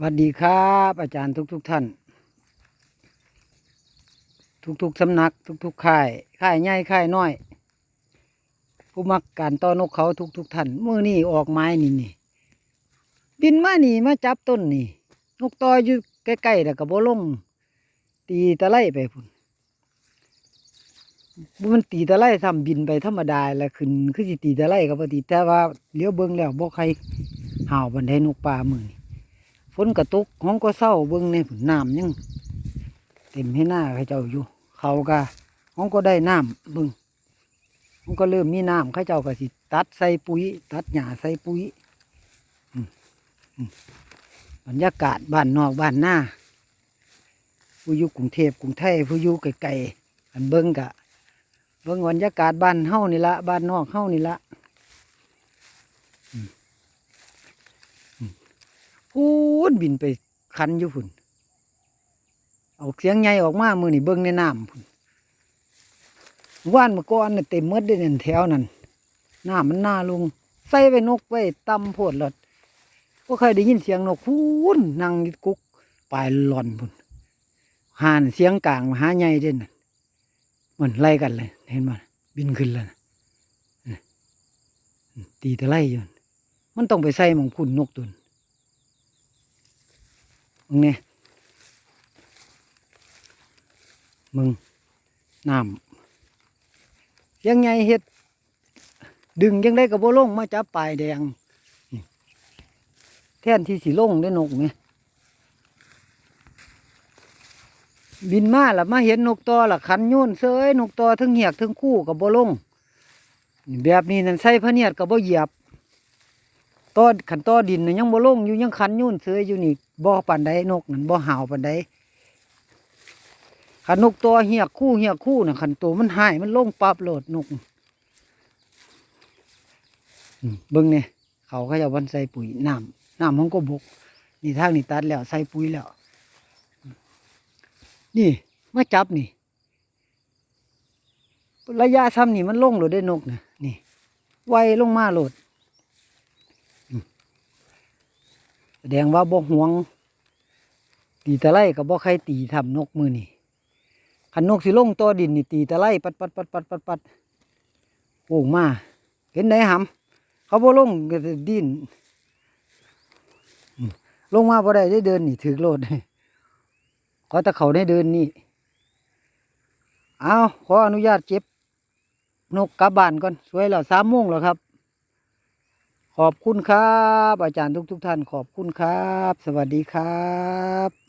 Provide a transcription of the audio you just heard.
สวัสดีครับ อาจารย์ทุกๆทท่าน ทุกๆสำนัก ทุกๆค่ายค่ายใหญ่ค่ายน้อย ผู้มักการต้อนกเขาทุกๆทท่านมือนี่ออกไม้นี่นี่บินมานี่มาจับต้นนี่ นกต่ออยู่ใกล้ๆแล้วก็บ่ลง ตีตะไลไปพุ่นมันตีตะไลทำบินไปธรรมดาแล้วขึ้นคือสิตีตะไลก็บ่ตีแต่ว่าเลี้ยวเบิ่งแล้วบ่ใครห่าวบันไดนกป่ามือนี่ ฝนกระตุกห้องก็เศร้าเบิ่งในน้ำยังเต็มให้หน้าเขาเจ้าอยู่ เขาก็ห้องก็ได้น้ำเบิ่งห้องก็เริ่มมีน้ำเขาเจ้าก็สิตัดใส่ปุ๋ย ตัดหญ้าใส่ปุ๋ยบรรยากาศบ้านนอกบ้านหน้าผู้อยู่กรุงเทพกรุงไทยผู้อยู่ไกลๆอันเบิ่งกะเบิ่งบรรยากาศบ้านเฮานี่ละบ้านนอกเฮานี่ละพู นบินไปคันอยู่พุ่นเอาเสียงใหญ่ออกมามือนี่เบิ้งในน้ำพุ่นว่านมื่อก่อนน่ะเต็มหมดเลยนั่นแถวนั้นน้ำมันหน้าลงใส่ไปนกไว้ตำโพดหลอดก็เคยได้ยินเสียงนกพูนนั่งกุกปลายหล่อนพุ่นหานเสียงกลางมาหาใหญ่เด่นน่ะมันไล่กันเลย เห็นมันบินขึ้นแล้วนะตีตะไลอยู่นั่นมันต้องไปใส่มองพุ่นนกตุน มึงเนี่ยมึงน้ำยังไงเฮ็ด ดึงยังได้กับโบลงมาจับปลายแดงนี่นที่สิลงได้นกเนี่ยบินมาล้วมาเห็นนกตอล่ะขันโยนเสยนกตอทั้งเหียกทั้งคู่กับโบลง แบบนี้นั่นใส่พะเนียดกับโบเหยียบ ต้อขันต้อดินน่ะยังบ่ลงอยู่ยังคันยุ่นเสืออยู่นี่บ่ปานใดนกนั่นบ่ห่าวปานใดขันนกตัวเหียกคู่เหียกคู่น่ะขันตัวมันหายมันลงปับโหลดนกเบิ่งเนี่ยเขาเขาจะวันใส่ปุ๋ยน้ำน้ำมันก็บก นี่ทางนี่ตัดแล้วใส่ปุ๋ยแล้ว นี่มาจับนี่ ระยะซ้ำนี่มันลงโหลดได้นกนะนี่ ไวลงมาโหลด แสดงว่าบ่ห่วง ตีตะไลกับบ่ใครตีทำนกมือนี่ขันนกสิลงตัวดินนี่ตีตะไลปัดปัดปัดปัดปัดปัดโอ่งมาเห็นไหนหำเขาบ่ลงก็ดินลงมาบ่ได้ได้เดินนี่ถือโลดขอต่เขาได้เดินนี่เอาขออนุญาตเก็บนกกลับบ้านก่อนสวยแล้วสามโมงแล้วครับ ขอบคุณครับ อาจารย์ทุกทุกท่านขอบคุณครับ สวัสดีครับ